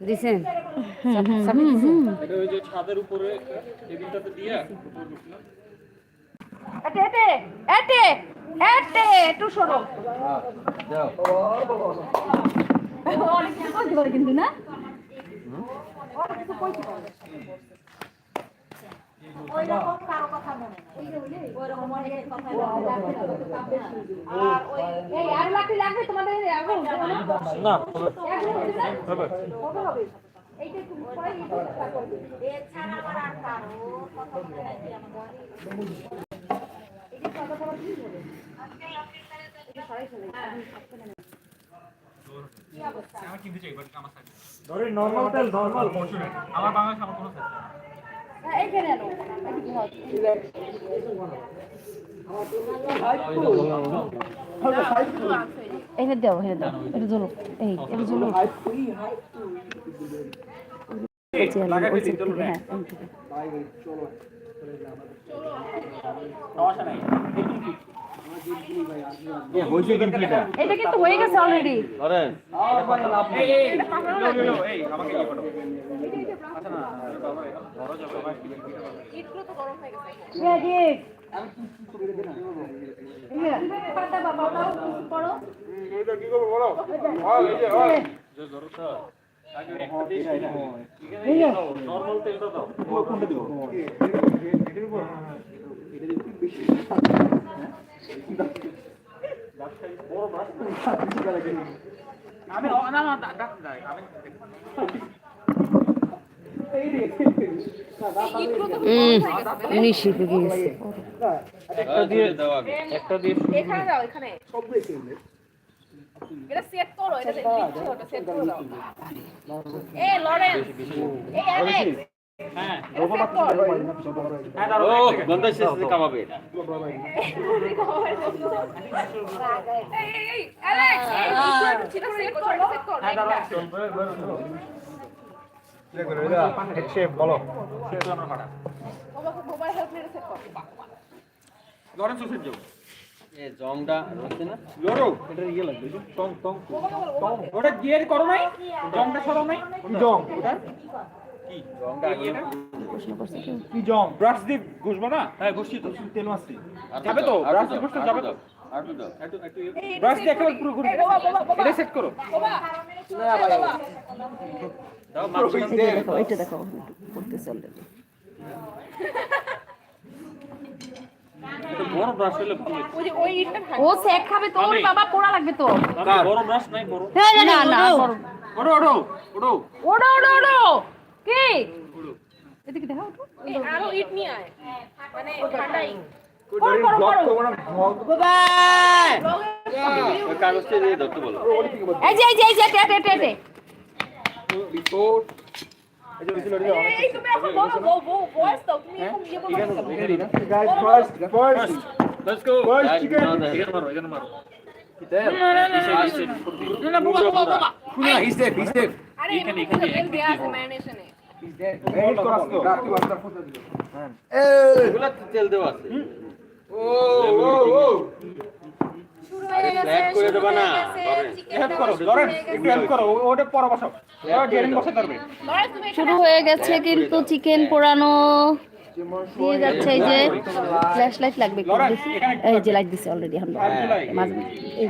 দিছেন? এটা ওই যে ছাদের উপরে টেবিলটাতে দিয়ে। এটে এটে এটে এটে একটু সরো। অনেক কিছু পারে কিন্তু না? অনেক কিছু কইতে পারে। ওইরকম কারও কথা মনে নাই। ওইরকম অনেকের কথা আর ওই এই আর লাঠি লাগবে তোমাদের? আগুন না? হবে হবে। এইটা একটু পরে চেষ্টা করবে এছাড়া আবার আর কারও কথা মনে নাই। যে আমাদের এই যে কথা বলা কি হবে এটা সরাই ফেলে আমি কিনতে চাই বাট আমার সাথে ধরে নরমাল তেল নরমাল আমার বাংলাদেশ আমার কোনো হ্যাঁ এটা দাও এটা দাও এটা এই এটা হ্যাঁ এটা কিন্তু হয়ে গেছে অলরেডি এই এই আমাকে আমি না না আমি উনিশ শিখে গেছে একটা দিয়ে দাও একটা দিয়ে এখানে দাও এখানে এটা সেট করো এটা সেট করে দাও এ লরেন্স এই অ্যালেক্স হ্যাঁ। হ্যাঁ। গন্ধ শেষে কামাবে এটা এই, এই, অ্যালেক্স, এই, করো, হ্যাঁ সেট করো লরেন্স হোসেন যাও এ জংটা হচ্ছে না? লড়ো। এটা ইয়ে লাগবে টং টং ওটা গিয়ার করো নাই? জংটা সরাও নাই? জং ওটা? কি? জংটা কি জং ব্রাশ দিয়ে ঘুষবো না? হ্যাঁ ঘুষছি তো। তেল মাছটি যাবে তো ব্রাশ দিয়ে ঘুষতে যাবে তো আর তো ব্রাশ দিয়ে একেবারে পুরো ঘুরবে এটা সেট করো। বাবা, বাবা, এটা দেখো ইটটা ভাঙ। ও সেক খাবে তো বাবা পোড়া লাগবে তো। বড় ব্রাশ নাই বড় না না ওড়ো ওড়ো ওড়ো ওড়ো। ওড়ো ওড়ো কি? এদিকে দেখো ওঠো আরও ইট নিয়ে আয়। মানে ঠান্ডা ইট। ওই কাগজটা দিয়ে ধরতে বলো এই যে এই যে এই যে টেটে টেটে এই তুমি এখন বলো বউ বউ ভয়েস দাও তুমি এখন ইয়ে বলো let's go Guys, now the- এখানে মারো এখানে মারো আরে এখানে এখানে তেল দেয়া আছে ম্যারিনেশনে এগুলা তো তেল দেওয়া আছে শুরু হয়ে গেছে দেবা না, হেল্প করো লরেন্স একটু হেল্প করো ওটা পরে বসাও ওটা বসে ধরবে। শুরু হয়ে গেছে কিন্তু চিকেন পোড়ানো। দিয়ে যাচ্ছে এই যে ফ্ল্যাশ লাইট লাগবে এই যে লাইট দিছে অলরেডি এখন জুলাই। মাঝে এই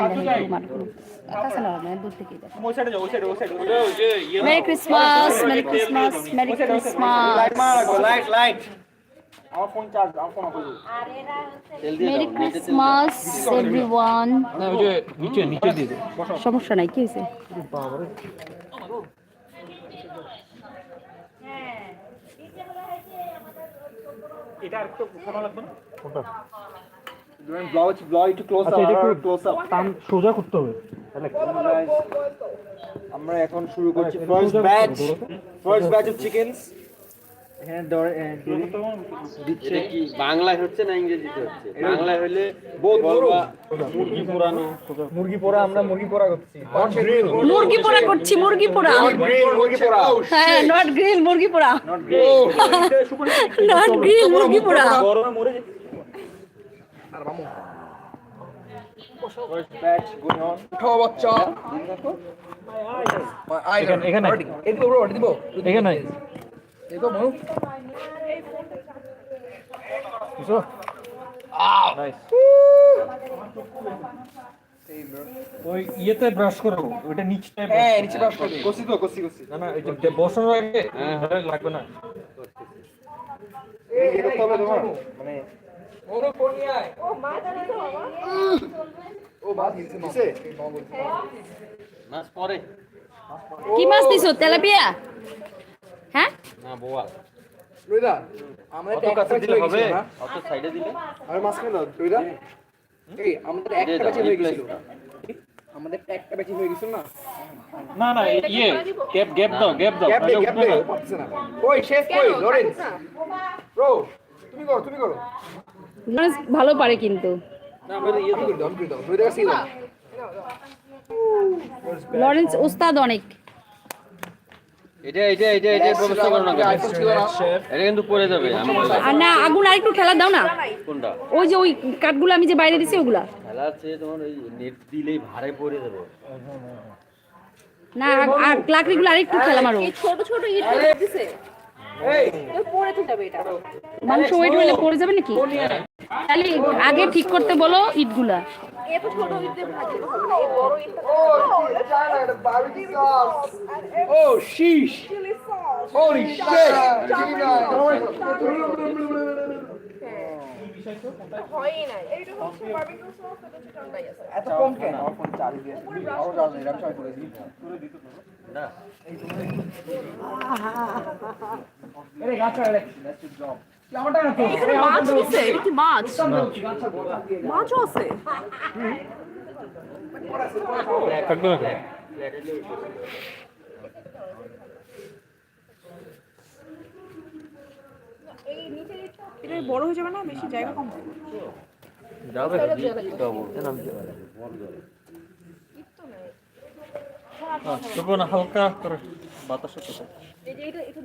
merry. Christmas merry Christmas merry Christmas light light সমস্যা নাই কি হয়েছে? এটা আর একটু লাগবে না? ব্লাউ ব্লাউ একটু ক্লোজ আপ ক্লোজ আপ টান সোজা করতে হবে। আমরা এখন শুরু করছি first batch first batch of chickens এখানে এ, দড়ি। দিচ্ছে। কি বাংলায় হচ্ছে না ইংরেজিতে হচ্ছে? বাংলায় হলে বহুত মুরগি পোড়ানো। মুরগি পোড়া আমরা মুরগি পোড়া করছি। মুরগি পোড়া করছি মুরগি পোড়া। মুরগি পোড়া। হ্যাঁ নট গ্রিল মুরগি পোড়া। নট গ্রিল মুরগি পোড়া। গরমে মরে যেতে First batch going on. উঠাও বাচ্চা। এখানে এখানে। এখানে। এদিকে মু বুঝছ ওই ইয়েতে ব্রাশ করো ওইটা নিচটায় হ্যাঁ নিচে ব্রাশ করবি কষি তো, কষি, কষি। না না এই যে বসানোর আগে লাগবে না এই এটা তো হবে তোমার, মানে, ওরে কোন আয় ও মা জানি তো বাবা ও বাদ দিছে দিছে? মাছ পরে কি মাছ দিছো তেলাপিয়া হ্যাঁ? না বোয়া। রইদা আমাদের অত একটা কাছে দিলে হবে? অত সাইডে দিলে? আর মাঝখানে দাও, দুইটা? এই আমাদের একটা দাও, ব্যাচে হয়ে আমাদের একটা ব্যাচে হয়ে গেছিল না? না না ইয়ে গ্যাপ গ্যাপ দাও গ্যাপ দাও গ্যাপ দে, নাহলে গ্যাপ উঠবে দে, না। ওই শেফ কই? লরেন্স। তুমি করো, তুমি করো। লরেন্স ভালো পারে কিন্তু। আমি দাও আমি দাও। দাও। লরেন্স ওস্তাদ অনেক। এটা এটা এটা এটা ব্যবস্থা করো না কেন? আইফোন ছিল না এটা কিন্তু পড়ে যাবে আর না আগুন আরেকটু ঠেলা দাও না। কোনটা? ওই যে ওই কাঠগুলো আমি যে বাইরে দিছি ওগুলা। আছে তোমার ওই নেট দিলেই ভারে পড়ে যাবে। না আর লাকড়িগুলো আরেকটু ঠেলা মারো। ছোট ছোট ইট দিছে। এই এ পড়ে তো যাবে এটা। মাংস ওয়েট হলে পড়ে যাবে নাকি? তাহলে আগে ঠিক করতে বলো ইটগুলা। ও হয়ই নাই এইটা হচ্ছে বারবিকিউ সস এটা হচ্ছে ঠান্ডাই আছে এত কম কেন আমার ফোন চার্জ দিয়ে আরও চার্জ নেই আমি সবাই করে দিই না আরে গাছা রাখছি দ্যাটস ইট জব আমারটা না তো এখানে মাছ নিছে এটা কি মাছ মাছও আছে থাকবে না কেন? এই নিচের ইটটা এটা বড় হয়ে যাবে না? বেশি জায়গা কম হবে? যাবে তবু না হালকা করে বাতাস এটা এটা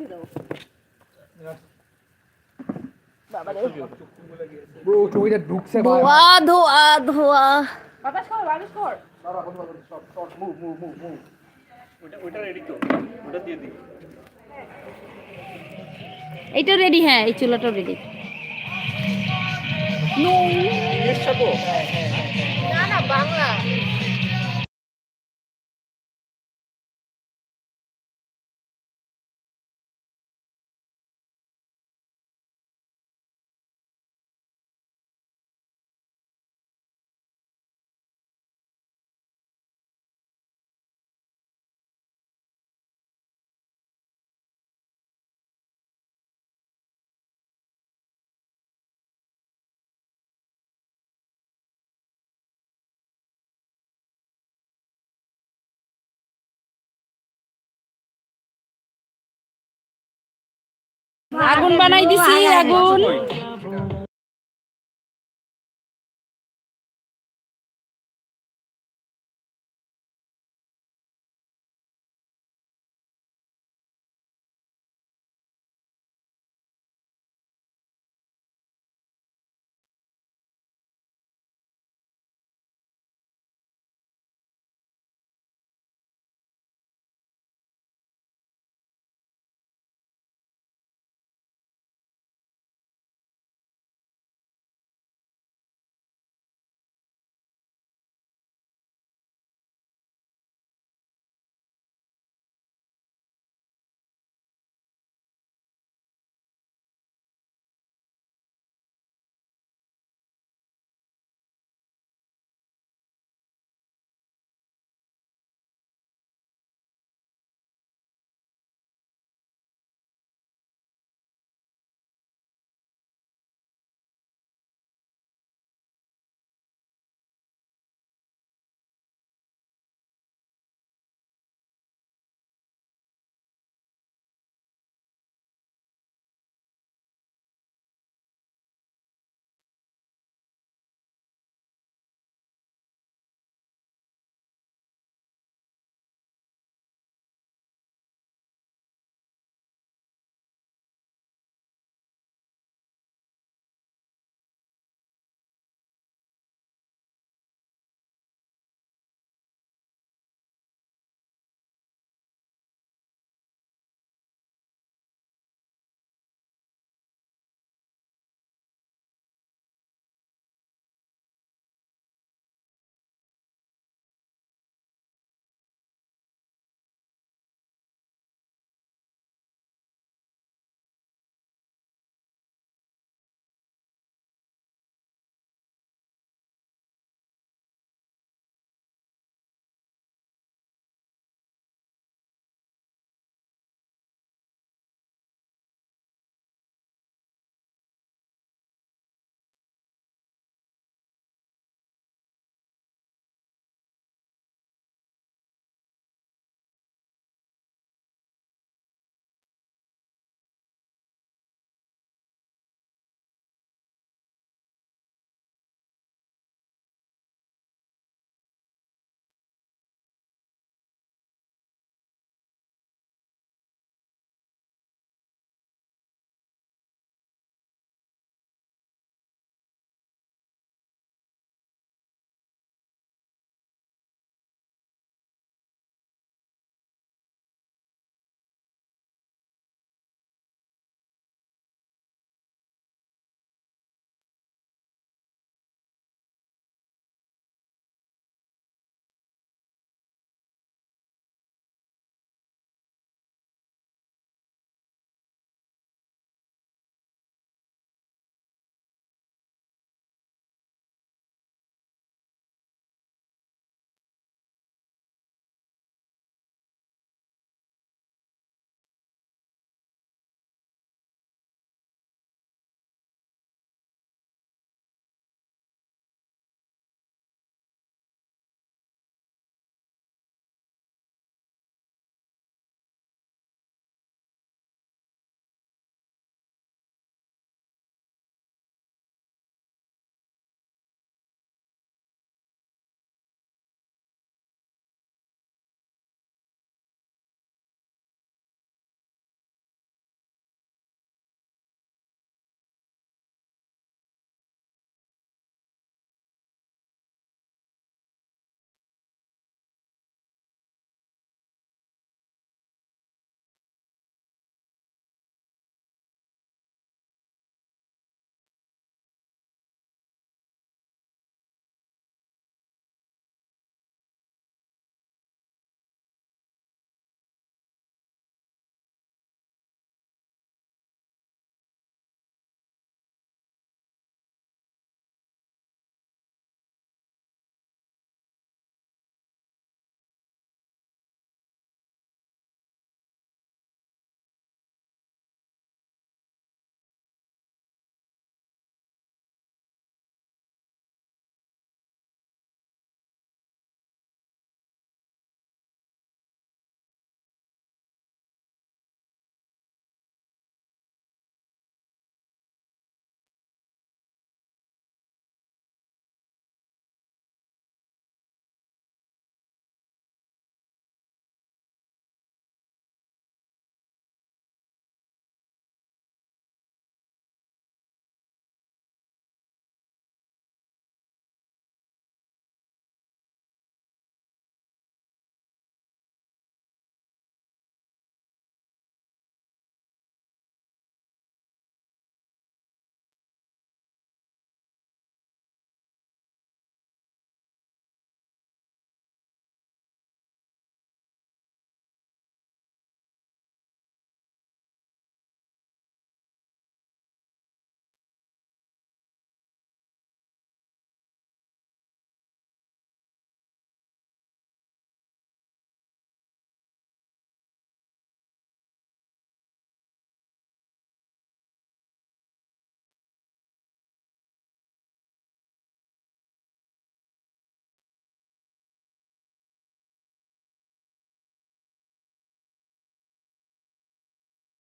ধোয়া ধোয়া ধোয়া। বাতাস কর বাতাস কর। মুভ মুভ মুভ মুভ ওটা ওটা রেডি হ্যাঁ এই এইটা রেডি এই চুলাটাও রেডি না না বাংলা। আগুন বানাই দিছি আগুন।